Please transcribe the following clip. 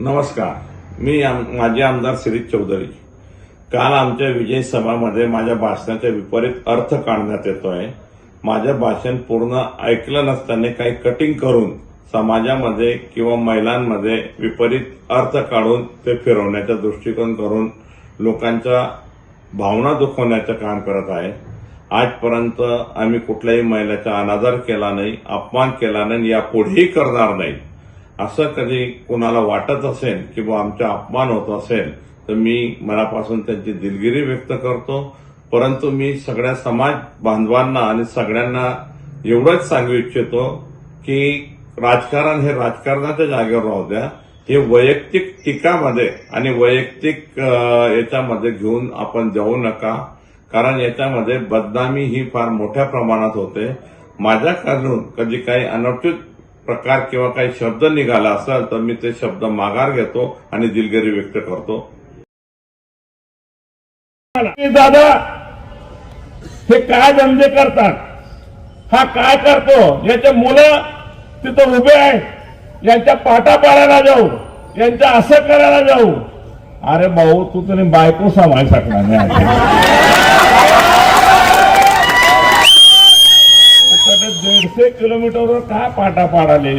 नमस्कार. मी आम- माजी आमदार सिरीज चौधरी. काल आमच्या विजय सभामध्ये माझ्या भाषणाचा विपरीत अर्थ काढण्यात येतोय. माझं भाषण पूर्ण ऐकलं नसताना काही कटिंग करून समाजामध्ये किंवा महिलांमध्ये विपरीत अर्थ काढून ते फिरवण्याचा दृष्टिकोन करून लोकांच्या भावना दुखवण्याचं काम करत आहे. आजपर्यंत आम्ही कुठल्याही महिलाचा अनादर केला नाही अपमान केला नाही आणि यापुढेही करणार नाही. असं कधी कोणाला वाटत असेल किंवा आमचा अपमान होत असेल तर मी मनापासून त्यांची दिलगिरी व्यक्त करतो. परंतु मी सगळ्या समाज बांधवांना आणि सगळ्यांना एवढंच सांगू इच्छितो की राजकारण हे राजकारणाच्या जागेवर राहू द्या. हे वैयक्तिक टीकामध्ये आणि वैयक्तिक याच्यामध्ये घेऊन आपण जाऊ नका. कारण याच्यामध्ये बदनामी ही फार मोठ्या प्रमाणात होते. माझ्याकडून कधी काही अनुचित प्रकार किंवा काही शब्द निघाला असेल तर मी ते शब्द माघार घेतो आणि दिलगिरी व्यक्त करतो. हे दादा हे काय धंदे करतात? हा काय करतो? याचे मुलं तिथं उभे आहेत. यांच्या पाटा पाडायला जाऊ. यांच्या असं करायला जाऊ. अरे भाऊ तू तरी बायको सांभाळू शकणार नाही. दीडशे किलोमीटरवर काय पाटा पाडाले